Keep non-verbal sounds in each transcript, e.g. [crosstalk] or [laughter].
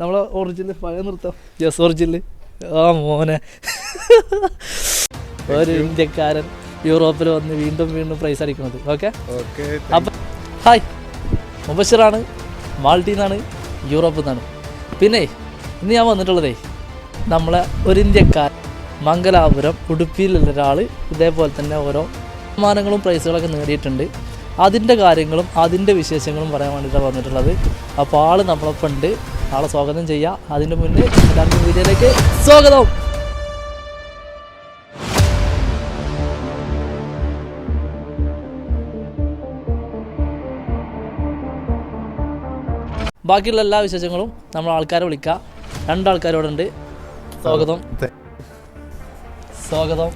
നമ്മളെ ഒറിജിനൽ പഴയ നൃത്തം. യെസ് ഒറിജിനൽ ആ മോനെ. ഒരു ഇന്ത്യക്കാരൻ യൂറോപ്പിൽ വന്ന് വീണ്ടും വീണ്ടും പ്രൈസ് അടിക്കുന്നത്. ഓക്കെ ഓക്കെ അപ്പം ഹായ് മുബഷിറാണ് മാൾട്ടിൽ നിന്നാണ് യൂറോപ്പിൽ നിന്നാണ് പിന്നെ ഇന്ന് ഞാൻ വന്നിട്ടുള്ളതേ നമ്മളെ ഒരു ഇന്ത്യക്കാരൻ മംഗലാപുരം ഉടുപ്പിയിലുള്ള ഒരാൾ ഇതേപോലെ തന്നെ ഓരോ സമ്മാനങ്ങളും പ്രൈസുകളൊക്കെ നേടിയിട്ടുണ്ട്. അതിന്റെ കാര്യങ്ങളും അതിന്റെ വിശേഷങ്ങളും പറയാൻ വേണ്ടിയിട്ടാണ് വന്നിട്ടുള്ളത്. അപ്പോൾ ആൾ നമ്മളൊപ്പം ഉണ്ട് ആളെ സ്വാഗതം ചെയ്യാം. അതിന്റെ മുന്നേ എല്ലാവർക്കും വീഡിയോയിലേക്ക് സ്വാഗതം. ബാക്കിയുള്ള എല്ലാ വിശേഷങ്ങളും നമ്മൾ ആൾക്കാരെ വിളിക്കാം. രണ്ടാൾക്കാരോടുണ്ട്. സ്വാഗതം. സ്വാഗതം.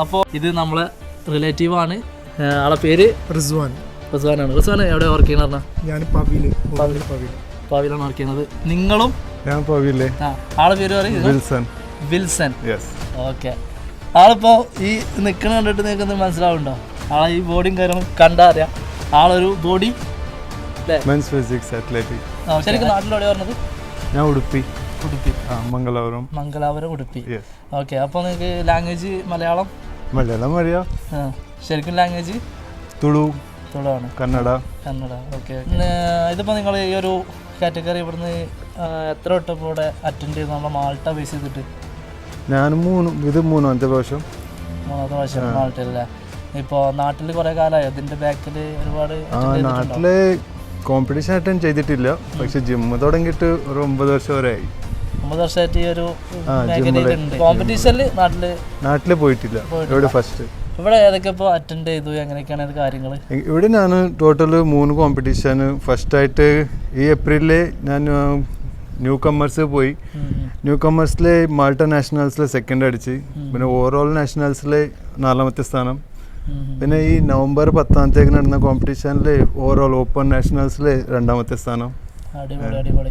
അപ്പോൾ ഇത് നമ്മളെ റിലേറ്റീവ് ആണ്. ഏഹ് ആളെ പേര്? റിസ്വാൻ. റിസ്വാനാണ്. റിസ്വാൻ എവിടെ വർക്ക് ചെയ്യണ പറഞ്ഞാൽ ഞാൻ പവിൽ പവിലാണ് വർക്ക് ചെയ്യുന്നത്. നിങ്ങളും? ഞാൻ പവിലേ. ആളെ പേര് പറയും. വിൽസൺ. വിൽസൺ. Yes okay. ആളിപ്പോ ഈ നിൽക്കണ കണ്ടിട്ട് നിങ്ങൾക്ക് മനസ്സിലാവുണ്ടോ? ആളെ ഈ ബോഡിയും കാര്യങ്ങളും കണ്ടാ അറിയാം ആളൊരു ബോഡി മെൻസ് ഫിസിക്സ് അത്ലറ്റിക് ആ, ശരിക്കും നാട്ടിലെവിടെ പറഞ്ഞത്? ഞാൻ ഉടുപ്പി ഉടുപ്പി ആ മംഗലാപുരം. മംഗലാപുരം ഉടുപ്പി ഓക്കെ അപ്പോൾ നിങ്ങൾക്ക് ലാംഗ്വേജ് മലയാളം? മലയാളം അറിയാം ശരിക്കും ലാംഗ്വേജ് തുളു തുളാണ്. കന്നഡ. കന്നഡ ഓക്കെ ഇതിപ്പോൾ നിങ്ങൾ ഈ ഒരു കാറ്റഗറി ഇവിടുന്ന് എത്ര വട്ടം ഇപ്പോൾ ഇവിടെ അറ്റൻഡ് ചെയ്ത്? നമ്മളെ മാൾട്ട ബേസ് ചെയ്തിട്ട്? ഞാൻ മൂന്ന് ഇത് മൂന്നാമത്തെ പ്രാവശ്യം. മൂന്നാമത്തെ പ്രാവശ്യം മാൾട്ടയിലല്ലേ ഇപ്പോൾ നാട്ടിൽ കുറേ കാലമായി അതിന്റെ ബാക്കിൽ ഒരുപാട് നാട്ടിൽ? കോമ്പറ്റീഷൻ അറ്റൻഡ് ചെയ്തിട്ടില്ല. പക്ഷെ ജിമ്മ് തുടങ്ങിയിട്ട് ഒരു ഒമ്പത് വർഷം വരെ ആയി. ഒമ്പത് വർഷമായിട്ട് ഈ ഒരു മേഖലയിലുണ്ട് കോമ്പറ്റീഷനിൽ നാട്ടിൽ നാട്ടിൽ പോയിട്ടില്ല. ഇവിടെ ഫസ്റ്റ് ഇവിടെ ഏതൊക്കെ ഇപ്പോൾ അറ്റൻഡ് ചെയ്തു? എങ്ങനെയൊക്കെയാണ് ഇത് കാര്യങ്ങൾ ഇവിടെ ഞാൻ ടോട്ടൽ മൂന്ന് കോമ്പറ്റീഷൻ ഫസ്റ്റായിട്ട് ഈ ഏപ്രിലിൽ ഞാൻ ന്യൂ കമ്മേഴ്സ് പോയി. ന്യൂ കമ്മേഴ്സിൽ മാൾട്ട നാഷണൽസിൽ സെക്കൻഡ് അടിച്ച്. പിന്നെ ഓവറോൾ നാഷണൽസിൽ നാലാമത്തെ സ്ഥാനം. പിന്നെ ഈ നവംബർ പത്താം തീയതി നടന്ന കോമ്പറ്റീഷനിൽ ഓവറോൾ ഓപ്പൺ നാഷണൽസിൽ രണ്ടാമത്തെ സ്ഥാനം. അടിപൊളി അടിപൊളി.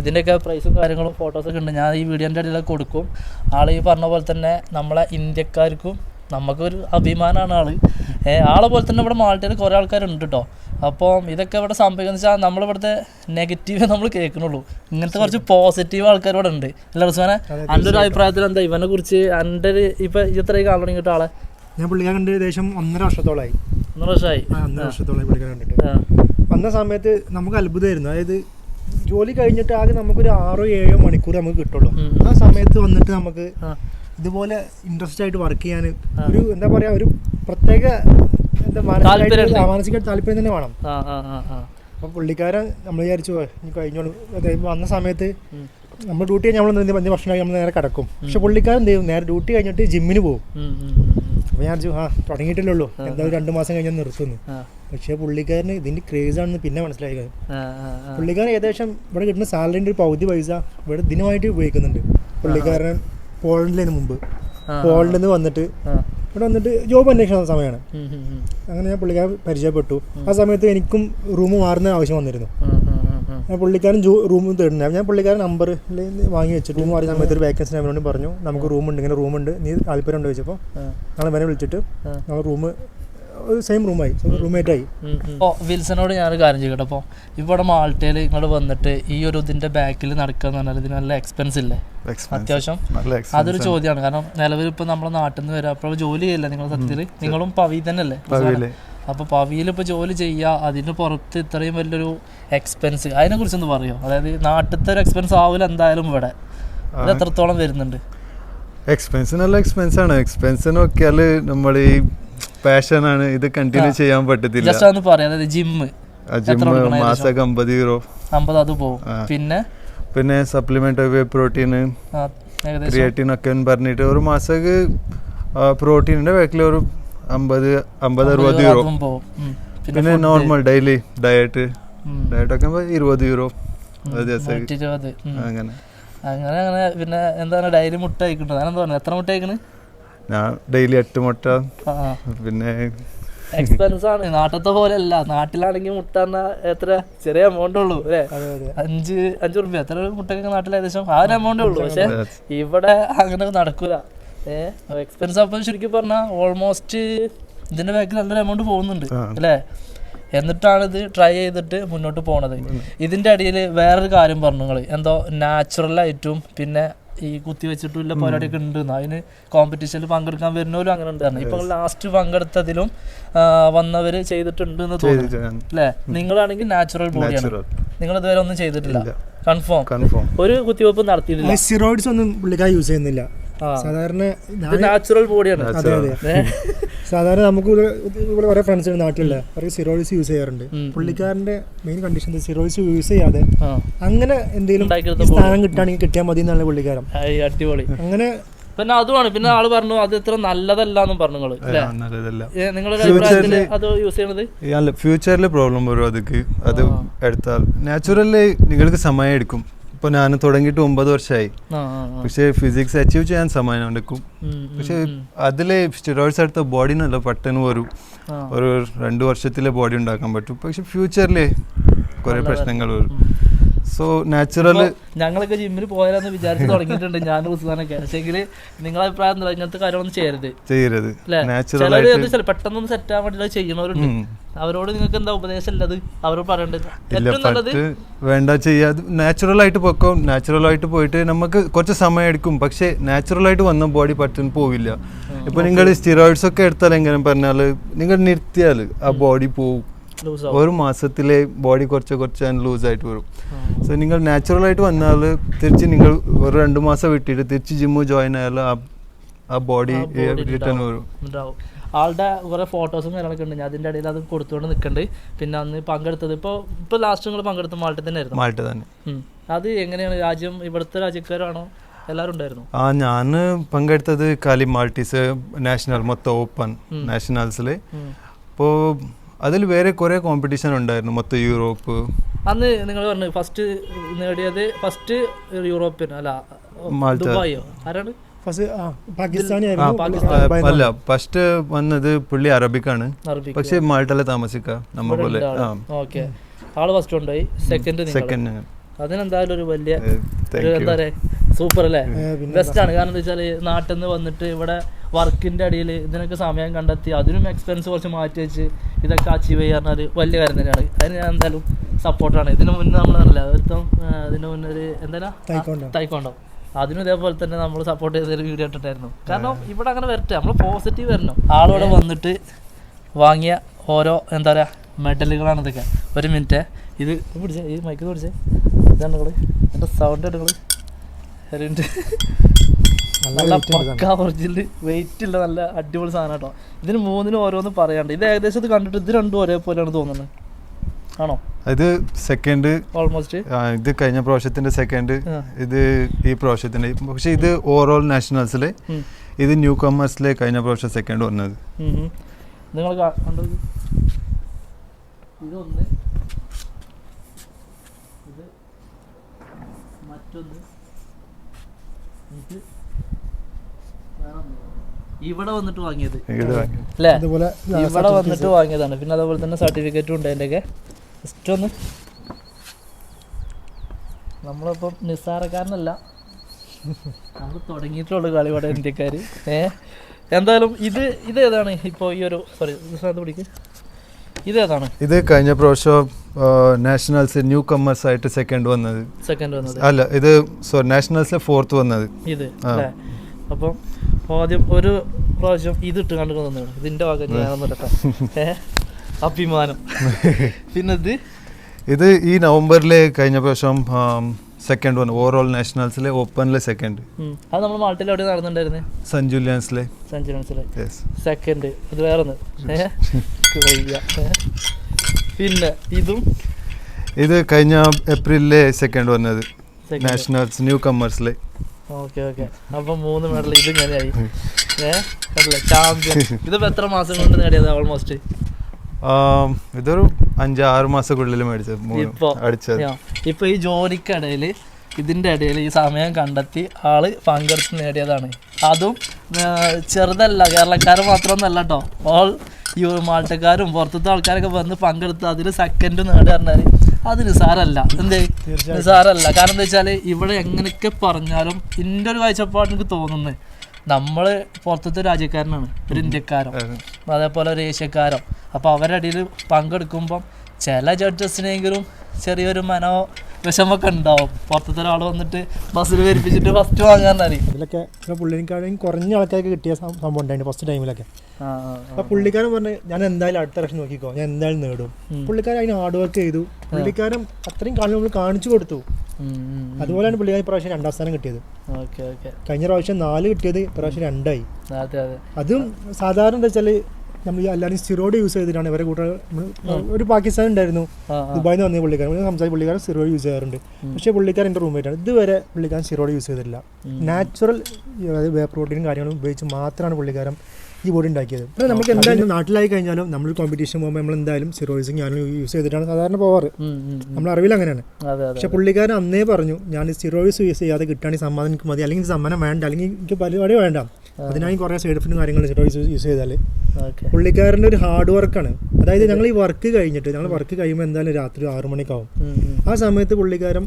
ഇതിന്റെയൊക്കെ പ്രൈസും കാര്യങ്ങളും ഫോട്ടോസൊക്കെ ഉണ്ട്. ഞാൻ ഈ വീഡിയോന്റെ അടിയിലൊക്കെ കൊടുക്കും. ആൾ ഈ പറഞ്ഞ പോലെ തന്നെ നമ്മളെ ഇന്ത്യക്കാർക്കും നമുക്കൊരു അഭിമാനമാണ് ആൾ. ആളെ പോലെ തന്നെ ഇവിടെ മാൾട്ടയിൽ കുറേ ആൾക്കാരുണ്ട് കേട്ടോ അപ്പം ഇതൊക്കെ ഇവിടെ സംഭവിക്കുന്നത് വെച്ചാൽ നമ്മളിവിടുത്തെ നെഗറ്റീവ് നമ്മൾ കേൾക്കണുള്ളൂ ഇങ്ങനത്തെ കുറച്ച് പോസിറ്റീവ് ആൾക്കാർ ഇവിടെ ഉണ്ട്. അല്ല റിസ്വാനെ? എന്റെ ഒരു അഭിപ്രായത്തിൽ എന്താ? ഇവനെ കുറിച്ച് എന്റെ ഒരു ഇപ്പം ഇത്രയും കാണണം ഇങ്ങോട്ട് ആളെ? ഞാൻ പുള്ളിയെ കണ്ട് ഏകദേശം ഒന്നര വർഷത്തോളമായി ഒന്നര വർഷമായി. ഒന്നര വർഷത്തോളമായി പുള്ളിക്കാരെ കണ്ടിട്ട്. വന്ന സമയത്ത് നമുക്ക് അത്ഭുതമായിരുന്നു. അതായത് ജോലി കഴിഞ്ഞിട്ട് ആകെ നമുക്കൊരു ആറോ ഏഴോ മണിക്കൂർ നമുക്ക് കിട്ടുള്ളൂ. ആ സമയത്ത് വന്നിട്ട് നമുക്ക് ഇതുപോലെ ഇൻട്രസ്റ്റ് ആയിട്ട് വർക്ക് ചെയ്യാൻ ഒരു എന്താ പറയാ ഒരു പ്രത്യേക എന്താ മാനസിക താല്പര്യം തന്നെ വേണം. അപ്പൊ പുള്ളിക്കാരൻ നമ്മൾ വിചാരിച്ചു "ഓ, ഇനി കഴിഞ്ഞോളൂ. വന്ന സമയത്ത് നമ്മൾ ഡ്യൂട്ടി കഴിഞ്ഞാൽ നമ്മൾ അഞ്ച് ഭക്ഷണം നമ്മൾ നേരെ കിടക്കും. പക്ഷെ പുള്ളിക്കാരൻ ചെയ്യും? നേരെ ഡ്യൂട്ടി കഴിഞ്ഞിട്ട് ജിമ്മിന് പോകും. അപ്പോൾ ഞാൻ ആ തുടങ്ങിയിട്ടില്ലല്ലോ എന്തായാലും രണ്ടു മാസം കഴിഞ്ഞാൽ നിർത്തുന്നു. പക്ഷേ പുള്ളിക്കാരന് ഇതിന്റെ ക്രേസ് ആണെന്ന് പിന്നെ മനസ്സിലായി. പുള്ളിക്കാരൻ ഏകദേശം ഇവിടെ കിട്ടുന്ന സാലറിന്റെ ഒരു പകുതി പൈസ ഇവിടെ ഇതിനുമായിട്ട് ഉപയോഗിക്കുന്നുണ്ട്. പുള്ളിക്കാരൻ പോളണ്ടിന് മുമ്പ്. പോളണ്ടിൽ നിന്ന് വന്നിട്ട്. ഇവിടെ വന്നിട്ട് ജോബ് അന്വേഷിക്കുന്ന സമയമാണ്. അങ്ങനെ ഞാൻ പുള്ളിക്കാരൻ പരിചയപ്പെട്ടു. ആ സമയത്ത് എനിക്കും റൂം മാറുന്ന ആവശ്യം വന്നിരുന്നു. ഞാൻ പുള്ളിക്കാരൻ ജോ റൂം തേടുന്നത്. ഞാൻ പുള്ളിക്കാരൻ നമ്പർ വാങ്ങി വെച്ചിട്ട് റൂം മാറിയ സമയത്ത് ഒരു വേക്കൻസി അവനോട് പറഞ്ഞു നമുക്ക് റൂമുണ്ട് ഇങ്ങനെ റൂമുണ്ട്. നീ താല്പര്യം ഉണ്ടോ ചോദിച്ചപ്പോൾ. ഞങ്ങൾ ഇവനെ വിളിച്ചിട്ട്. ഞങ്ങൾ റൂം ഒരു സെയിം റൂമായി റൂംമേറ്റായി ഓ. അപ്പോൾ വിൽസനോട് ഞാനൊരു കാര്യം ചെയ്യട്ടെ അപ്പോൾ ഇവിടെ മാൾട്ടയിൽ നിങ്ങൾ വന്നിട്ട് ഈ ഒരു ഇതിന്റെ ബാക്കിൽ നടക്കുക എന്ന് പറഞ്ഞാൽ ഇതിന് നല്ല എക്സ്പെൻസ് ഇല്ലേ? Expensive. അത്യാവശ്യം അതൊരു ചോദ്യമാണ് കാരണം നിലവിൽ ഇപ്പോൾ നമ്മുടെ നാട്ടിൽ നിന്ന് വരാം അപ്പോൾ ജോലി ചെയ്യില്ല നിങ്ങൾ സത്യത്തിൽ നിങ്ങളും പവി തന്നെയല്ലേ. അപ്പോൾ പവിയിൽ ഇപ്പോൾ ജോലി ചെയ്യുക അതിന് പുറത്ത് ഇത്രയും വലിയൊരു എക്സ്പെൻസ് അതിനെ കുറിച്ചൊന്ന് പറയുമോ അതായത് നാട്ടിലത്തെ ഒരു എക്സ്പെൻസ് ആവില്ല എന്തായാലും ഇവിടെ. അത് എത്രത്തോളം വരുന്നുണ്ട്? എക്സ്പെൻസ് നല്ല എക്സ്പെൻസ് ആണ്. എക്സ്പെൻസ് നോക്കിയാൽ നമ്മൾ ഈ പാഷനാണ് ഇത് കണ്ടിന്യൂ ചെയ്യാൻ പറ്റത്തില്ല. ജസ്റ്റ് അതൊന്ന് പറയാം. അതായത് ജിമ്മ് ജിമ്മ് മാസം അമ്പത് യൂറോ അമ്പത് അത് പോകും പിന്നെ? പിന്നെ സപ്ലിമെന്റ് വേ പ്രോട്ടീൻ ക്രിയേറ്റീൻ ഒക്കെ പറഞ്ഞിട്ട് ഒരു മാസക്ക് പ്രോട്ടീനിന്റെ ബാക്കിൽ ഒരു അമ്പത് അമ്പത് അറുപത് യൂറോ പിന്നെ നോർമൽ ഡെയിലി ഡയറ്റ്. ഡയറ്റ് ഒക്കെ ഇരുപത് യൂറോ. അങ്ങനെ. അങ്ങനെ അങ്ങനെ. പിന്നെ എന്താണ്? ഡെയിലി മുട്ട കഴിക്കുന്നത് അങ്ങനെ എന്താ എത്ര മുട്ട കഴിക്കണ്? ഞാൻ ഡെയിലി എട്ട് മുട്ട പിന്നെ എക്സ്പെൻസ് ആണ്. നാട്ടത്തെ പോലെ അല്ല നാട്ടിലാണെങ്കിൽ മുട്ട എന്നാ എത്ര? ചെറിയ എമൗണ്ട് ഉള്ളൂ അല്ലേ? അഞ്ച് അഞ്ച് റുപ്യ എത്ര മുട്ടയ്ക്ക് നാട്ടിൽ ഏകദേശം? ആ ഒരു എമൗണ്ടേ ഉള്ളൂ. പക്ഷെ ഇവിടെ അങ്ങനെ നടക്കൂല. ഏഹ് എക്സ്പെൻസ് അപ്പം ശരിക്കും പറഞ്ഞാൽ ഓൾമോസ്റ്റ് ഇതിന്റെ ബാക്കിൽ നല്ലൊരു എമൗണ്ട് പോകുന്നുണ്ട്. അല്ലേ? എന്നിട്ടാണ് ഇത് ട്രൈ ചെയ്തിട്ട് മുന്നോട്ട് പോണത്. ഇതിന്റെ അടിയിൽ വേറൊരു കാര്യം പറഞ്ഞു നിങ്ങൾ എന്തോ നാച്ചുറലായിട്ടും പിന്നെ ഈ കുത്തി വെച്ചിട്ടുള്ള പരിപാടിയൊക്കെ ഉണ്ട്. അതിന് കോമ്പറ്റീഷനിൽ പങ്കെടുക്കാൻ വരുന്നവരും അങ്ങനെ ഉണ്ടായിരുന്നു ഇപ്പൊ ലാസ്റ്റ് പങ്കെടുത്തതിലും വന്നവര് ചെയ്തിട്ടുണ്ട് എന്ന് തോന്നുന്നു. അല്ലേ? നിങ്ങളാണെങ്കിൽ നാച്ചുറൽ ബോഡിയാണ് നിങ്ങൾ ഇതുവരെ ഒന്നും ചെയ്തിട്ടില്ല. കൺഫേം കൺഫേം ഒരു കുത്തിവെപ്പ് നടത്തിയിട്ടില്ല. സ്റ്റിറോയിഡ്സ് ഒന്നും പുള്ളിക്കാർ യൂസ് ചെയ്യുന്നില്ല. സാധാരണ നാച്ചുറൽ ബോഡിയാണ് അതെ അതെ. [laughs] സാധാരണ നമുക്ക് ഇവിടെ കുറെ ഫ്രണ്ട്സ് ഉണ്ട് നാട്ടിലുള്ള. അവർക്ക് സിറോയിസ് യൂസ് ചെയ്യാറുണ്ട്. പുള്ളിക്കാരന്റെ മെയിൻ കണ്ടീഷൻ സിറോയിസ് യൂസ് ചെയ്യാതെ അങ്ങനെ എന്തെങ്കിലും സ്ഥാനം കിട്ടുകയാണെങ്കിൽ കിട്ടിയാൽ മതി എന്നാണ് പുള്ളിക്കാരൻ. അടിപൊളി. അങ്ങനെ പിന്നെ അതുമാണ് പിന്നെ ആൾ പറഞ്ഞു അത് ഇത്ര നല്ലതല്ല എന്നും പറഞ്ഞു നിങ്ങളുടെ ഫ്യൂച്ചറിൽ പ്രോബ്ലം വരും അതൊക്കെ. അത് എടുത്താൽ. നാച്ചുറലി നിങ്ങൾക്ക് സമയം എടുക്കും. ഇപ്പൊ ഞാൻ തുടങ്ങിയിട്ട് ഒമ്പത് വർഷമായി. പക്ഷേ ഫിസിക്സ് അച്ചീവ് ചെയ്യാൻ സമയം എടുക്കും. പക്ഷെ അതിലെ സ്റ്റിറോയിഡ്സ് എടുത്ത ബോഡി നല്ല പെട്ടെന്ന് വരും. ഒരു രണ്ട് വർഷത്തിലെ ബോഡി ഉണ്ടാക്കാൻ പറ്റും. പക്ഷെ ഫ്യൂച്ചറിൽ കുറെ പ്രശ്നങ്ങൾ വരും. സോ നാച്ചുറൽ ഞങ്ങളൊക്കെ ജിമ്മിൽ പോയാലെന്ന് വിചാരിച്ചു തുടങ്ങിയിട്ടുണ്ട്. ഞാൻ ഉസ്മാനൊക്കെ. പക്ഷേങ്കിൽ നിങ്ങളെ അഭിപ്രായം എന്താ? ഇങ്ങനത്തെ കാര്യമൊന്നും ചെയ്യരുത്. ചെയ്യരുത്. ചിലര് എന്താ വെച്ചാൽ സെറ്റ് ആവാൻ വേണ്ടി ചെയ്യണവരുണ്ട്. അവരോട് നിങ്ങൾക്ക് എന്താ ഉപദേശം ഉള്ളത്? അവരോട് പറയേണ്ടത് ഏറ്റവും നല്ലത് വേണ്ട ചെയ്യാത് നാച്ചുറൽ ആയിട്ട് പൊക്കോ. നാച്ചുറൽ ആയിട്ട് പോയിട്ട് നമുക്ക് കുറച്ച് സമയം എടുക്കും. പക്ഷേ നാച്ചുറൽ ആയിട്ട് വന്ന ബോഡി പെട്ടെന്ന് പോവില്ല. ഇപ്പൊ നിങ്ങൾ സ്റ്റിറോയിഡ്സ് ഒക്കെ എടുത്താൽ എങ്ങനെ പറഞ്ഞാൽ നിങ്ങൾ നിർത്തിയാൽ ആ ബോഡി പോവും. ഒരു മാസത്തിലെ ബോഡി കുറച്ച് കുറച്ച് ലൂസ് ആയിട്ട് വരും. സോ നിങ്ങൾ നാച്ചുറൽ ആയിട്ട് വന്നാൽ തിരിച്ച് നിങ്ങൾ ഒരു രണ്ട് മാസം വിട്ടിട്ട് തിരിച്ച് ജിമ്മ് ജോയിൻ ആയാൽ ആ ബോഡി റിട്ടേൺ വരും. ആളുടെ കുറെ ഫോട്ടോസും കാര്യങ്ങളൊക്കെ ഉണ്ട്. ഞാൻ അതിന്റെ ഇടയിൽ അത് കൊടുത്തുകൊണ്ട് നിൽക്കുന്നുണ്ട് പിന്നെ അന്ന് പങ്കെടുത്തത് ഇപ്പോൾ ഇപ്പോൾ ലാസ്റ്റ് നിങ്ങൾ പങ്കെടുത്ത മാൾട്ടിൽ തന്നെ ആയിരുന്നു മാൾട്ട തന്നെ. അത് എങ്ങനെയാണ്? രാജ്യം ഇവിടുത്തെ രാജ്യക്കാരാണോ? എല്ലാവരും ഉണ്ടായിരുന്നു? ആ ഞാൻ പങ്കെടുത്തത് കാലി മാൾട്ടീസ് നാഷണൽ മൊത്തം ഓപ്പൺ നാഷണൽസിൽ അപ്പോൾ അതിൽ വേറെ കുറേ കോമ്പറ്റീഷൻ ഉണ്ടായിരുന്നു. മൊത്തം യൂറോപ്പ് അന്ന് നിങ്ങൾ പറഞ്ഞു ഫസ്റ്റ് നേടിയത് ഫസ്റ്റ് യൂറോപ്യൻ അല്ല. ദുബായോ? ആരാണ്? അല്ല ഫസ്റ്റ് വന്നത് പുള്ളി അറബിക്കാണ്. അറബിക് പക്ഷെ മാൾട്ടയിലെ താമസിക്ക നമ്മ പോലെ. ആൾ. ഫസ്റ്റ് ഉണ്ടായി സെക്കൻഡ് സെക്കൻഡ് അതിനെന്തായാലും ഒരു വലിയ എന്താ പറയാ സൂപ്പർ അല്ലേ? ബെസ്റ്റ് ആണ്. കാരണം എന്താ വെച്ചാൽ നാട്ടിൽ നിന്ന് വന്നിട്ട് ഇവിടെ വർക്കിന്റെ അടിയിൽ ഇതിനൊക്കെ സമയം കണ്ടെത്തി അതിനും എക്സ്പെൻസ് കുറച്ച് മാറ്റി വെച്ച് ഇതൊക്കെ അച്ചീവ് ചെയ്യാറുണ്ട് വലിയ കാര്യം തന്നെയാണ്. അതിന് ഞാൻ എന്തായാലും സപ്പോർട്ടാണ് ഇതിന് മുന്നേ നമ്മൾ അറിയില്ല ഒരുത്തം ഇതിന് മുന്നേ ഒരു എന്തായാലും തൈക്കോണ്ടോ അതിനും ഇതേപോലെ തന്നെ നമ്മൾ സപ്പോർട്ട് ചെയ്തൊരു വീഡിയോ ഇട്ടിട്ടായിരുന്നു കാരണം ഇവിടെ അങ്ങനെ വരട്ടെ നമ്മൾ പോസിറ്റീവ് വരണം. ആളിവിടെ വന്നിട്ട് വാങ്ങിയ ഓരോ എന്താ പറയുക മെഡലുകളാണ് ഇതൊക്കെ. ഒരു മിനിറ്റ് ഇത് പിടിച്ചേ ഈ മൈക്ക് പിടിച്ചേ. ഇതാണ് നിങ്ങൾ എന്റെ സൗണ്ട് എടുക്കൾ ഒരു മിനിറ്റ് നല്ല പക്ക ഒറിജിനൽ വെയിറ്റ് ഉള്ള നല്ല അടിപൊളി സാധനം കേട്ടോ. ഇതിന് മൂന്നിനും ഓരോന്ന് പറയാണ്ട് ഇത് ഏകദേശം ഇത് കണ്ടിട്ട് ഇത് രണ്ടും ഒരേപോലെയാണ് തോന്നുന്നത്. ആണോ? ഇത് സെക്കൻഡ് ഓൾമോസ്റ്റ് ഇത് കഴിഞ്ഞ പ്രാവശ്യത്തിന്റെ സെക്കൻഡ്. ഇത് ഈ പ്രാവശ്യത്തിന്റെ. പക്ഷെ ഇത് ഓവറോൾ നാഷണൽസിലെ. ഇത് ന്യൂ കമേഴ്സിലെ കഴിഞ്ഞ പ്രാവശ്യം സെക്കൻഡ് വന്നത്. നിങ്ങൾ കണ്ടത് ഇതൊന്ന്. ഇത് മറ്റൊന്ന് ഇത് വേറൊന്ന്. ഇവിടെ വന്നിട്ട് വാങ്ങിയത്. അല്ലേ? അതുപോലെ ഇവിടെ വന്നിട്ട് വാങ്ങിയതാണ്. പിന്നെ അതുപോലെ തന്നെ സർട്ടിഫിക്കറ്റും ഉണ്ട് അതിന്റെയൊക്കെ. ജസ്റ്റ് ഒന്ന് നമ്മളിപ്പം നിസ്സാരക്കാരനല്ല. നമ്മൾ തുടങ്ങിയിട്ടുള്ളൂ കളി ഇവിടെ ഇന്ത്യക്കാർ ഏ? എന്തായാലും ഇത് ഇത് ഏതാണ് ഇപ്പോൾ ഈ ഒരു സോറി പിടിക്ക് ഇതേതാണ് ഇത് കഴിഞ്ഞ പ്രാവശ്യം നാഷണൽസ് ന്യൂ കമ്മേഴ്സ് ആയിട്ട് സെക്കൻഡ് വന്നത്. സെക്കൻഡ് വന്നത്. അല്ല ഇത് സോറി നാഷണൽസിലെ ഫോർത്ത് വന്നത്. ഇത്. അപ്പം ആദ്യം ഒരു പ്രാവശ്യം ഇത് ഇട്ട് കണ്ടു തന്നു ഇതിന്റെ ഞാനൊന്നുമില്ല [laughs] ഏ അഭിമാനം. [laughs] പിന്നെ ഇത് ഇത് ഈ നവംബറിലെ കഴിഞ്ഞ പ്രാവശ്യം സെക്കൻഡ് വൺ ഓവറോൾ നാഷണൽസിലെ ഓപ്പണിലെ സെക്കൻഡ് അത് നമ്മൾ മാൾട്ടിൽ എവിടെ നടന്നിട്ടുണ്ടായിരുന്നേ? സെന്റ് ജൂലിയൻസിലെ യെസ് സെക്കൻഡ് അത് വേറെ? പിന്നെ ഇതും? ഇത് കഴിഞ്ഞ ഏപ്രിലിലെ സെക്കൻഡ് വന്നത്. നാഷണൽസ് ന്യൂ കമേഴ്സിലെ ഓക്കെ ഓക്കെ. അപ്പൊ മൂന്ന് മെഡൽ. ഇത് ഇങ്ങനെയായി ഏ? കണ്ടില്ലേ? ചാമ്പ്യൻ ഇതിപ്പോ എത്ര മാസം കൊണ്ട് നേടിയത് ഓൾമോസ്റ്റ് ഇതൊരു അഞ്ചാറ് മാസക്കുള്ളിൽ മേടിച്ചത്. ഇപ്പൊ? അടിച്ചത്. ഇപ്പൊ ഈ ജോലിക്കിടയിൽ ഇതിന്റെ ഇടയിൽ ഈ സമയം കണ്ടെത്തി ആൾ പങ്കെടുത്ത് നേടിയതാണ്. അതും ചെറുതല്ല. കേരളക്കാർ മാത്രമൊന്നല്ല കേട്ടോ ഓൾ യു മാൾട്ടക്കാരും പുറത്തത്തെ ആൾക്കാരൊക്കെ വന്ന് പങ്കെടുത്ത് അതിൽ സെക്കൻഡ് നേടുക പറഞ്ഞാൽ അത് നിസാരല്ല എന്തേ? നിസാരല്ല കാരണം എന്താ വെച്ചാൽ ഇവിടെ എങ്ങനെയൊക്കെ പറഞ്ഞാലും എന്റെ ഒരു കാഴ്ചപ്പാട് എനിക്ക് തോന്നുന്നത് നമ്മൾ പുറത്തത്തെ രാജ്യക്കാരനാണ്. ഒരു ഇന്ത്യക്കാരൻ. അതേപോലെ ഒരു ഏഷ്യക്കാരൻ. അപ്പോൾ അവരുടെ ഇടയിൽ പങ്കെടുക്കുമ്പം ചില ജഡ്ജസിനെങ്കിലും ചെറിയൊരു മനോ വിഷമൊക്കെ ഉണ്ടാവും. പുറത്തത്തെ ഒരാൾ വന്നിട്ട് ബസ്സിൽ വരിപ്പിച്ചിട്ട് ഫസ്റ്റ് വാങ്ങാൻ അറിയും ഇതിലൊക്കെ ഇപ്പോൾ പുള്ളിക്കാരെയും കുറഞ്ഞ ആൾക്കാർക്ക് കിട്ടിയ സംഭവം ഉണ്ടായിരുന്നു ഫസ്റ്റ് ടൈമിലൊക്കെ ആ, പുള്ളിക്കാരൻ പറഞ്ഞു ഞാൻ എന്തായാലും അടുത്ത ഇലക്ഷൻ നോക്കിക്കോ. ഞാൻ എന്തായാലും നേടും. പുള്ളിക്കാരൻ അതിന് ഹാർഡ് വർക്ക് ചെയ്തു. പുള്ളിക്കാരൻ അത്രയും കാലം നമ്മൾ കാണിച്ചു കൊടുത്തു. അതുപോലെയാണ് പുള്ളിക്കാരൻ ഇപ്രാവശ്യം രണ്ടാം സ്ഥാനം കിട്ടിയത്. കഴിഞ്ഞ പ്രാവശ്യം നാല് കിട്ടിയത് ഇപ്രാവശ്യം രണ്ടായി. അതെ സാധാരണ എന്താ വെച്ചാൽ നമ്മൾ ഈ അല്ലാണ്ട് സ്റ്റിറോയിഡ് യൂസ് ചെയ്തിട്ടാണ് ഇവരെ കൂട്ടർ ഒരു പാകിസ്ഥാൻ ഉണ്ടായിരുന്നു. ദുബായിൽ നിന്ന് വന്ന പുള്ളിക്കാരൻ. പുള്ളി സംസാരിച്ച പുള്ളിക്കാരൻ സ്റ്റിറോയിഡ് യൂസ് ചെയ്യാറുണ്ട്. പക്ഷേ പുള്ളിക്കാരൻ എന്റെ റൂംമേറ്റ് ആണ്. ഇതുവരെ പുള്ളിക്കാരൻ സ്റ്റിറോയിഡ് യൂസ് ചെയ്തിട്ടില്ല. നാച്ചുറൽ വേ പ്രോട്ടീനും കാര്യങ്ങളും ഉപയോഗിച്ച് മാത്രമാണ് പുള്ളിക്കാരൻ ഈ ബോഡി ഉണ്ടാക്കിയത് നമുക്ക് എന്തായാലും നാട്ടിലായി കഴിഞ്ഞാലും നമ്മൾ കോമ്പറ്റീഷൻ പോകുമ്പോൾ നമ്മൾ എന്തായാലും സിറോയിസും ഞാനും യൂസ് ചെയ്തിട്ടാണ് സാധാരണ പോവാറ്. നമ്മൾ അറിവിൽ അങ്ങനെയാണ്. പക്ഷെ പുള്ളിക്കാരൻ അന്നേ പറഞ്ഞു ഞാൻ സിറോയിസ് യൂസ് ചെയ്യാതെ കിട്ടുകയാണെങ്കിൽ സമ്മാനം എനിക്ക് മതി അല്ലെങ്കിൽ സമ്മാനം വേണ്ട അല്ലെങ്കിൽ എനിക്ക് പരിപാടി വേണ്ട. അതിനായി കുറേ സൈഡ് എഫക്റ്റും കാര്യങ്ങളും സിറോയിസ് യൂസ് ചെയ്താൽ പുള്ളിക്കാരന്റെ ഒരു ഹാർഡ് വർക്കാണ് അതായത് ഞങ്ങൾ ഈ വർക്ക് കഴിഞ്ഞിട്ട് ഞങ്ങൾ വർക്ക് കഴിയുമ്പോൾ എന്തായാലും രാത്രി ആറു മണിക്കാവും. ആ സമയത്ത് പുള്ളിക്കാരൻ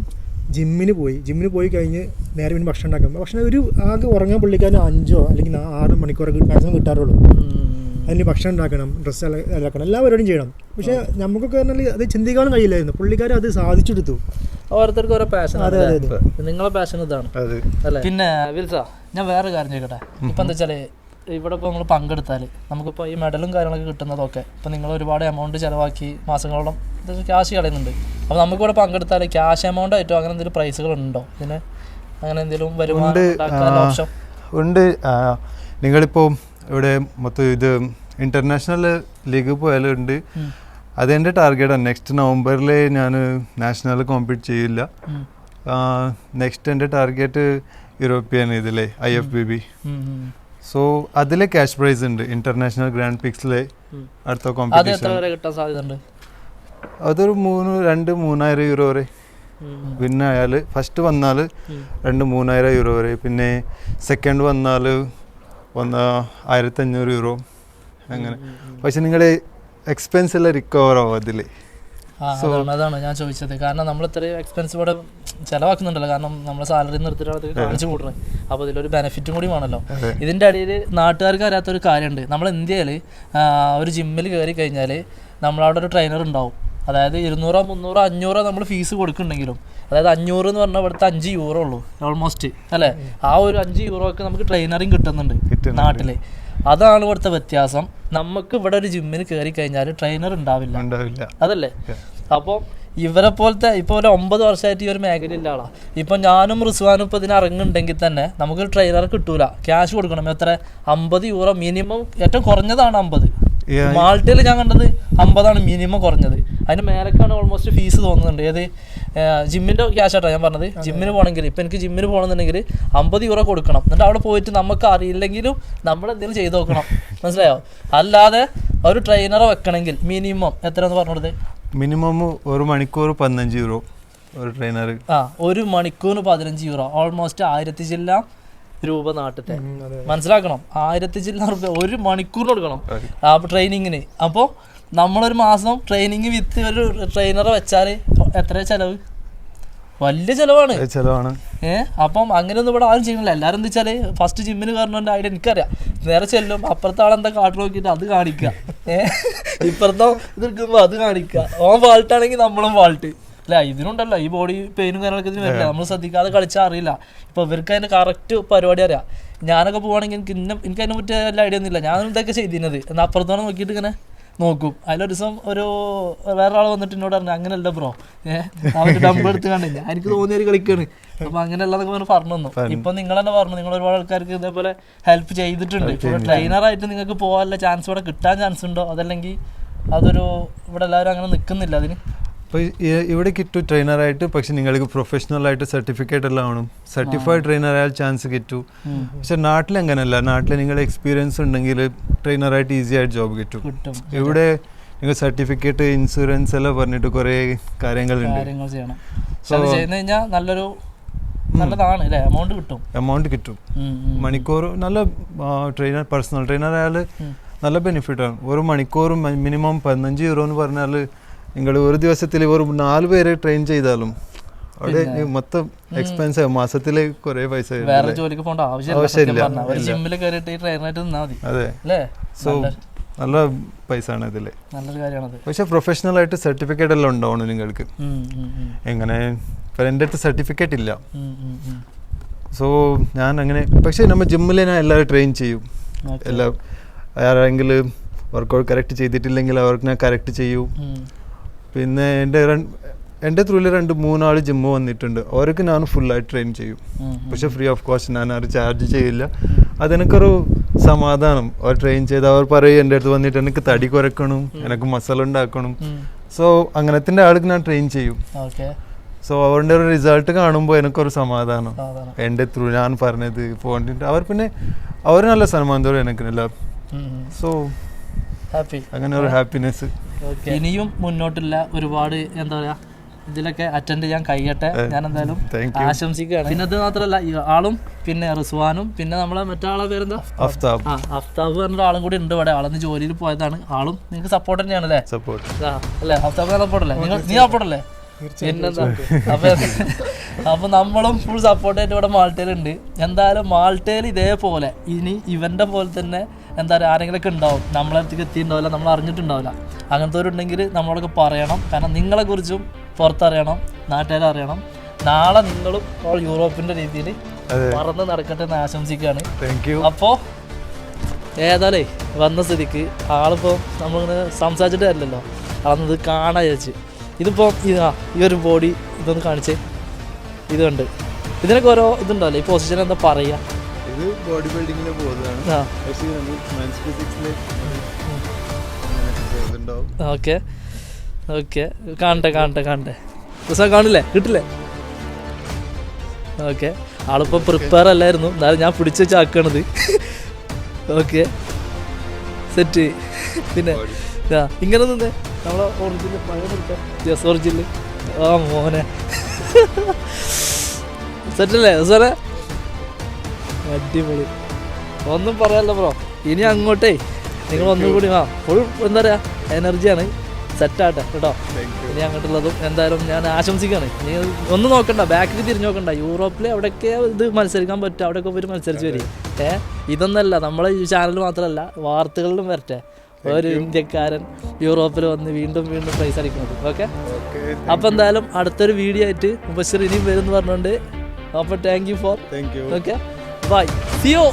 ജിമ്മിന് പോയി. ജിമ്മിന് പോയി കഴിഞ്ഞ് നേരെ പിന്നെ ഭക്ഷണം ഉണ്ടാക്കും ഭക്ഷണം ഒരു ആകെ ഉറങ്ങാൻ പുള്ളിക്കാരൻ അഞ്ചോ അല്ലെങ്കിൽ ആറ് മണിക്കൂറൊക്കെ മാക്സിമം കിട്ടാറുള്ളൂ. അതിന് ഭക്ഷണം ഉണ്ടാക്കണം ഡ്രസ്സ് ഇതാക്കണം എല്ലാ പരിപാടിയും ചെയ്യണം. പക്ഷേ നമുക്കൊക്കെ പറഞ്ഞാൽ അത് ചിന്തിക്കാനും കഴിയില്ലായിരുന്നു. പുള്ളിക്കാർ അത് സാധിച്ചെടുത്തു. ഓരോരുത്തർക്ക് ഓരോ പാഷൻ അതെ അതെ നിങ്ങളെ പാഷൻ ഇതാണ്. അത്. അല്ലേ? പിന്നെ വിൽസ ഞാൻ വേറെ കാര്യം ചോദിക്കട്ടെ? ഇപ്പം എന്താ വെച്ചാൽ ഇവിടെ ഇപ്പോൾ നമ്മൾ പങ്കെടുത്താൽ നമുക്കിപ്പോൾ ഈ മെഡലും കാര്യങ്ങളൊക്കെ കിട്ടുന്നതൊക്കെ. ഇപ്പോൾ നിങ്ങൾ ഒരുപാട് എമൗണ്ട് ചിലവാക്കി മാസങ്ങളോളം ക്യാഷ് കളയുന്നുണ്ട്. അപ്പോൾ നമുക്കിവിടെ പങ്കെടുത്താൽ ക്യാഷ് എമൗണ്ട് ആയിട്ടോ അങ്ങനെ എന്തെങ്കിലും പ്രൈസുകൾ ഉണ്ടോ ഇതിന് അങ്ങനെ എന്തെങ്കിലും വരുമാനം ഓപ്ഷൻ ഉണ്ട്. നിങ്ങളിപ്പോൾ ഇവിടെ മൊത്തം ഇത് ഇന്റർനാഷണൽ ലീഗ് പോയാലുണ്ട്. അതെന്റെ ടാർഗറ്റാണ് നെക്സ്റ്റ് നവംബറിൽ ഞാൻ നാഷണൽ കോമ്പീറ്റ് ചെയ്യില്ല. നെക്സ്റ്റ് എന്റെ ടാർഗറ്റ് യൂറോപ്യൻ ഇതിലെ I F B B. So അതിലെ ക്യാഷ് പ്രൈസ് ഉണ്ട്. ഇന്റർനാഷണൽ ഗ്രാൻഡ് പിക്സിലെ. അടുത്ത കോമ്പറ്റീഷൻ വരെ കിട്ടാൻ സാധ്യതയുണ്ട്? അതൊരു മൂന്ന് രണ്ട് മൂന്നായിരം യൂറോ വരെ. പിന്നെ അയാൾ ഫസ്റ്റ് വന്നാൽ. രണ്ട് മൂന്നായിരം യൂറോ വരെ. പിന്നെ സെക്കൻഡ് വന്നാൽ വന്ന ആയിരത്തഞ്ഞൂറ് യൂറോ അങ്ങനെ. പക്ഷെ നിങ്ങളുടെ എക്സ്പെൻസ് എല്ലാം റിക്കവർ ആവും അതിൽ അതാണ് അതാണ് ഞാൻ ചോദിച്ചത്. കാരണം നമ്മൾ ഇത്രയും എക്സ്പെൻസ് ഇവിടെ ചിലവാക്കുന്നുണ്ടല്ലോ. കാരണം നമ്മുടെ സാലറി നിർത്തിയിട്ടാണ് അത്. കാണിച്ചു കൂട്ടുന്നത് അപ്പോൾ ഇതിലൊരു ബെനിഫിറ്റും കൂടി വേണമല്ലോ. ഇതിന്റെ ഇതിന്റെ ഇടയിൽ നാട്ടുകാർക്ക് അറിയാത്തൊരു കാര്യമുണ്ട്. നമ്മൾ ഇന്ത്യയിൽ ഒരു ജിമ്മിൽ കയറി കഴിഞ്ഞാൽ നമ്മളവിടെ ഒരു ട്രെയിനർ ഉണ്ടാവും. അതായത് ഇരുന്നൂറോ മുന്നൂറോ അഞ്ഞൂറോ നമ്മൾ ഫീസ് കൊടുക്കുന്നുണ്ടെങ്കിലും അതായത് അഞ്ഞൂറ് എന്ന് പറഞ്ഞാൽ ഇവിടുത്തെ അഞ്ച് യൂറോ ഉള്ളൂ ഓൾമോസ്റ്റ് അല്ലേ? ആ ഒരു അഞ്ച് യൂറോ ഒക്കെ നമുക്ക് ട്രെയിനറിങ് കിട്ടുന്നുണ്ട് കിട്ടുന്നുണ്ട്. നാട്ടിൽ അതാണ് ഇവിടുത്തെ വ്യത്യാസം. നമുക്ക് ഇവിടെ ഒരു ജിമ്മിന് കയറി കഴിഞ്ഞാൽ ട്രെയിനർ ഉണ്ടാവില്ല. ഉണ്ടാവില്ല. അതല്ലേ? അപ്പോൾ ഇവരെ പോലത്തെ ഇപ്പോൾ ഒരു ഒമ്പത് വർഷമായിട്ട് ഈ ഒരു മേഖലയില്ല ആളാ. ഇപ്പം ഞാനും റിസ്വാനും ഇപ്പോൾ ഇതിന് ഇറങ്ങുന്നുണ്ടെങ്കിൽ തന്നെ നമുക്കൊരു ട്രെയിനർ കിട്ടൂല. ക്യാഷ് കൊടുക്കണം. എത്ര? അമ്പത് യൂറോ മിനിമം ഏറ്റവും കുറഞ്ഞതാണ് അമ്പത്. മാൾട്ടയിൽ ഞാൻ കണ്ടത് അമ്പതാണ് മിനിമം കുറഞ്ഞത്. അതിന് മേലക്കാണ് ഓൾമോസ്റ്റ് ഫീസ് തോന്നുന്നുണ്ട്. ഏത്? ജിമ്മിന്റെ ക്യാഷ് ആട്ടോ ഞാൻ പറഞ്ഞത്. ജിമ്മിന് പോകണമെങ്കിൽ ഇപ്പം എനിക്ക് ജിമ്മിന് പോകണമെന്നുണ്ടെങ്കിൽ അമ്പത് യൂറോ കൊടുക്കണം. എന്നിട്ട് അവിടെ പോയിട്ട് നമുക്ക് അറിയില്ലെങ്കിലും നമ്മൾ എന്തെങ്കിലും ചെയ്ത് നോക്കണം. [laughs] മനസ്സിലായോ? അല്ലാതെ ഒരു ട്രെയിനറെ വെക്കണമെങ്കിൽ മിനിമം എത്രയെന്ന് പറഞ്ഞത് മിനിമം ഒരു മണിക്കൂർ പതിനഞ്ച് യൂറോ ഒരു ട്രെയിനർ ആ ഒരു മണിക്കൂറിന് പതിനഞ്ച് യൂറോ ഓൾമോസ്റ്റ് ആയിരത്തി ജില്ല രൂപ നാട്ടത്തെ. മനസ്സിലാക്കണം? ആയിരത്തി ജില്ല റുപ്യ ഒരു മണിക്കൂർ കൊടുക്കണം അപ്പോൾ ട്രെയിനിങ്ങിന് അപ്പോൾ നമ്മളൊരു മാസം ട്രെയിനിങ് വിത്ത് ഒരു ട്രെയിനറെ വെച്ചാൽ എത്ര ചെലവ്? വലിയ ചെലവാണ്. ചെലവാണ്. ഏഹ് അപ്പം അങ്ങനെയൊന്നും ഇവിടെ ആരും ചെയ്യുന്നില്ല. എല്ലാവരും എന്താ വെച്ചാൽ ഫസ്റ്റ് ജിമ്മിന് കയറണോണ്ട് ഐഡിയ എനിക്കറിയാം. നേരെ ചെല്ലും അപ്പുറത്തെ ആളെന്താ കാട്ടു നോക്കിയിട്ട് അത് കാണിക്കുക. ഏഹ് ഇപ്പുറത്തോ ഇത് എടുക്കുമ്പോൾ അത് കാണിക്കുക. ഓൻ ഫാൾട്ടാണെങ്കിൽ നമ്മളും ഫാൾട്ട് അല്ല ഇതിനുണ്ടല്ലോ. ഈ ബോഡി പെയിനും കാര്യങ്ങളൊക്കെ ഇതിന് വരില്ല. നമ്മൾ ശ്രദ്ധിക്കാതെ കളിച്ചാൽ അറിയില്ല. ഇപ്പൊ ഇവർക്ക് അതിന്റെ കറക്റ്റ് പരിപാടി അറിയാം. ഞാനൊക്കെ പോവാണെങ്കിൽ എനിക്ക് ഇന്ന എനിക്ക് അതിനെ പറ്റിയ ഐഡിയ ഒന്നുമില്ല. ഞാൻ ഇതൊക്കെ ചെയ്തിരുന്നത്. എന്നാൽ അപ്പുറത്തോടെ നോക്കിയിട്ട് ഇങ്ങനെ നോക്കും. അതിലൊരു ദിവസം ഒരു വേറെ ആൾ വന്നിട്ട് എന്നോട് പറഞ്ഞു അങ്ങനെയല്ല ബ്രോ. ഏഹ് അവർക്ക് ഡമ്പ് എടുത്ത് കണ്ടില്ല എനിക്ക് തോന്നിയ ഒരു കളിക്കാണ്. അപ്പൊ അങ്ങനെയല്ലാതൊക്കെ പറഞ്ഞ് പറഞ്ഞു തന്നു. ഇപ്പൊ നിങ്ങൾ തന്നെ പറഞ്ഞു. നിങ്ങൾ ഒരുപാട് ആൾക്കാർക്ക് ഇതേപോലെ ഹെൽപ്പ് ചെയ്തിട്ടുണ്ട്. ട്രെയിനറായിട്ട് നിങ്ങൾക്ക് പോകാനുള്ള ചാൻസ് ഇവിടെ കിട്ടാൻ ചാൻസ് ഉണ്ടോ? അതല്ലെങ്കിൽ അതൊരു ഇവിടെ എല്ലാവരും അങ്ങനെ നിൽക്കുന്നില്ല അതിന്? അപ്പോൾ ഇവിടെ കിട്ടും ട്രെയിനറായിട്ട് പക്ഷെ നിങ്ങൾക്ക് പ്രൊഫഷണൽ ആയിട്ട് സർട്ടിഫിക്കറ്റ് എല്ലാം ആണ് സർട്ടിഫൈഡ് ട്രെയിനർ ആയാൽ ചാൻസ് കിട്ടും. പക്ഷെ നാട്ടിൽ അങ്ങനെയല്ല. നാട്ടിൽ നിങ്ങൾ എക്സ്പീരിയൻസ് ഉണ്ടെങ്കിൽ ട്രെയിനറായിട്ട് ഈസി ആയിട്ട് ജോബ് കിട്ടും. ഇവിടെ നിങ്ങൾ സർട്ടിഫിക്കറ്റ് ഇൻഷുറൻസ് എല്ലാം പറഞ്ഞിട്ട് കുറേ കാര്യങ്ങളുണ്ട്. നല്ലൊരു നല്ലതാണ് അല്ലേ? എമൗണ്ട് കിട്ടും. എമൗണ്ട് കിട്ടും. മണിക്കൂർ നല്ല ട്രെയിനർ പേഴ്സണൽ ട്രെയിനർ ആയാൽ നല്ല ബെനിഫിറ്റ് ആണ്. ഒരു മണിക്കൂർ മിനിമം പതിനഞ്ച് യൂറോ എന്ന് പറഞ്ഞാൽ നിങ്ങൾ ഒരു ദിവസത്തിൽ ഒരു നാല് പേരെ ട്രെയിൻ ചെയ്താലും അവിടെ മൊത്തം എക്സ്പെൻസ് മാസത്തിൽ കുറെ പൈസ വേറെ? ജോലിക്ക് പോകേണ്ട ആവശ്യമില്ല. ജിമ്മിൽ കയറിയിട്ട് ഈ ട്രെയിനറായിട്ട് നിന്നാൽ മതി. അതെ. സോ നല്ല- പൈസ ആണ് ഇതിൽ. നല്ലൊരു പക്ഷെ പ്രൊഫഷണൽ ആയിട്ട് സർട്ടിഫിക്കറ്റ് എല്ലാം ഉണ്ടാവണം നിങ്ങൾക്ക്. എങ്ങനെ? എന്റെ അടുത്ത് സർട്ടിഫിക്കറ്റ് ഇല്ല. സോ ഞാൻ അങ്ങനെ പക്ഷേ നമ്മൾ ജിമ്മിൽ ഞാൻ എല്ലാവരും ട്രെയിൻ ചെയ്യും. എല്ലാം ആരെങ്കിലും വർക്കൗട്ട് കറക്റ്റ് ചെയ്തിട്ടില്ലെങ്കിൽ അവർക്ക് ഞാൻ കറക്റ്റ് ചെയ്യും. പിന്നെ എന്റെ എന്റെ ത്രൂവിൽ രണ്ട് മൂന്നാൾ ജിമ്മ് വന്നിട്ടുണ്ട്. അവർക്ക് ഞാൻ ഫുള്ളായിട്ട് ട്രെയിൻ ചെയ്യും. പക്ഷെ ഫ്രീ ഓഫ് കോസ്റ്റ് ഞാൻ ആരും ചാർജ് ചെയ്യില്ല. അതെനിക്കൊരു സമാധാനം. അവർ ട്രെയിൻ ചെയ്ത് അവർ പറയും എന്റെ അടുത്ത് വന്നിട്ട് എനിക്ക് തടി കുറയ്ക്കണം എനിക്ക് മസൽ ഉണ്ടാക്കണം. സോ അങ്ങനത്തിന്റെ ആൾക്ക് ഞാൻ ട്രെയിൻ ചെയ്യും. സോ അവരുടെ ഒരു റിസൾട്ട് കാണുമ്പോൾ എനിക്കൊരു സമാധാനം. എന്റെ ത്രൂ ഞാൻ പറഞ്ഞത് പോകേണ്ടിട്ട് അവർ പിന്നെ അവർ നല്ല സന്മാനത്തോടെ എനിക്കില്ല സോ ഹാപ്പി അങ്ങനെ ഒരു ഹാപ്പിനെസ് ഇനിയും മുന്നോട്ടുള്ള ഒരുപാട് എന്താ പറയാ ഇതിലൊക്കെ അറ്റൻഡ് ചെയ്യാൻ കഴിയട്ടെ. ഞാൻ എന്തായാലും ആശംസിക്കുകയാണ്. പിന്നെ അത് മാത്രമല്ല ആളും പിന്നെ റിസ്വാനും പിന്നെ നമ്മളെ മറ്റാളെ പേരെന്താ? അഫ്താബ്. ആ അഫ്താബ് പറഞ്ഞ ആളും കൂടി ഉണ്ട് ഇവിടെ. ആളെന്ന് ജോലിയിൽ പോയതാണ്. ആളും നിങ്ങൾക്ക് സപ്പോർട്ട് തന്നെയാണ് അല്ലേ? സപ്പോർട്ട് ആ, അല്ലേ? അഫ്താബ് സപ്പോർട്ട് അല്ലേ? നിങ്ങൾ നീ സപ്പോർട്ട് അല്ലേ? പിന്നെന്താ? അപ്പൊ അപ്പൊ നമ്മളും ഫുൾ സപ്പോർട്ടായിട്ട് ഇവിടെ മാൾട്ടയിലുണ്ട്. എന്തായാലും മാൾട്ടയിൽ ഇതേപോലെ ഇനി ഇവന്റെ പോലെ തന്നെ എന്താ പറയുക ആരെങ്കിലൊക്കെ ഉണ്ടാവും നമ്മളെ അടുത്തേക്ക് എത്തിയിട്ടുണ്ടാവില്ല നമ്മൾ അറിഞ്ഞിട്ടുണ്ടാവില്ല. അങ്ങനത്തെ ഒരു ഉണ്ടെങ്കിൽ നമ്മളൊക്കെ പറയണം. കാരണം നിങ്ങളെ കുറിച്ചും പുറത്തറിയണം നാട്ടുകാരെ അറിയണം. നാളെ നിങ്ങളും ഇപ്പോൾ യൂറോപ്പിന്റെ രീതിയിൽ പറന്ന് നടക്കട്ടെ എന്ന് ആശംസിക്കുകയാണ്. അപ്പോ ഏതാലേ വന്ന സ്ഥിതിക്ക് ആളിപ്പോൾ നമ്മളിങ്ങനെ സംസാരിച്ചിട്ട് അല്ലല്ലോ. അളന്നത് കാണാൻ വിചാരിച്ച്. ഇതിപ്പോൾ ഇതാ ഈ ഒരു ബോഡി ഇതൊന്ന് കാണിച്ചേ. ഇതുണ്ട് ഇതിനൊക്കെ ഓരോ ഇതുണ്ടല്ലോ ഈ പൊസിഷൻ എന്താ പറയുക? ഇത് ബോഡി ബിൽഡിങ്ങിന് പോകുന്നതാണ് പക്ഷേ ഉണ്ടാവും ഓക്കെ. ഓക്കെ. കാണട്ടെ കാണട്ടെ കാണട്ടെ. ദിവസം കാണില്ലേ? കിട്ടില്ലേ? ഓക്കെ. ആളിപ്പോൾ പ്രിപ്പയർ അല്ലായിരുന്നു. എന്നാലും ഞാൻ പിടിച്ച് വെച്ചാക്കണത് ഓക്കെ. സെറ്റ് പിന്നെ ഇങ്ങനെ നിന്നേ. നമ്മളെ ഓറിജിനൽ പഴയ ഒറിജിനൽ ആ മോനെ. സെറ്റല്ലേ സാറേ? അടിപൊളി. ഒന്നും പറയാല്ല ബ്രോ ഇനി അങ്ങോട്ടേ നിങ്ങൾ ഒന്നും കൂടി ആ ഫുൾ എന്താ പറയുക എനർജിയാണ് സെറ്റാട്ടെ കേട്ടോ. ഇനി അങ്ങോട്ടുള്ളതും എന്തായാലും ഞാൻ ആശംസിക്കുകയാണ്. നീ ഒന്നും നോക്കണ്ട ബാക്കിൽ തിരിഞ്ഞു നോക്കണ്ട. യൂറോപ്പിൽ അവിടെയൊക്കെ ഇത് മത്സരിക്കാൻ പറ്റും അവിടെയൊക്കെ പോയി മത്സരിച്ച് വരും ഏഹ് ഇതൊന്നല്ല നമ്മളെ ഈ ചാനൽ മാത്രമല്ല വാർത്തകളിലും വരട്ടെ. ഒരു ഇന്ത്യക്കാരൻ യൂറോപ്പിൽ വന്ന് വീണ്ടും വീണ്ടും പൈസ അടിക്കുന്നത്. ഓക്കെ അപ്പൊ എന്തായാലും അടുത്തൊരു വീഡിയോ ആയിട്ട് മുബശ്ശർ ഇനിയും വരും എന്ന് പറഞ്ഞുകൊണ്ട് അപ്പോൾ thank you for thank you okay bye സിയോ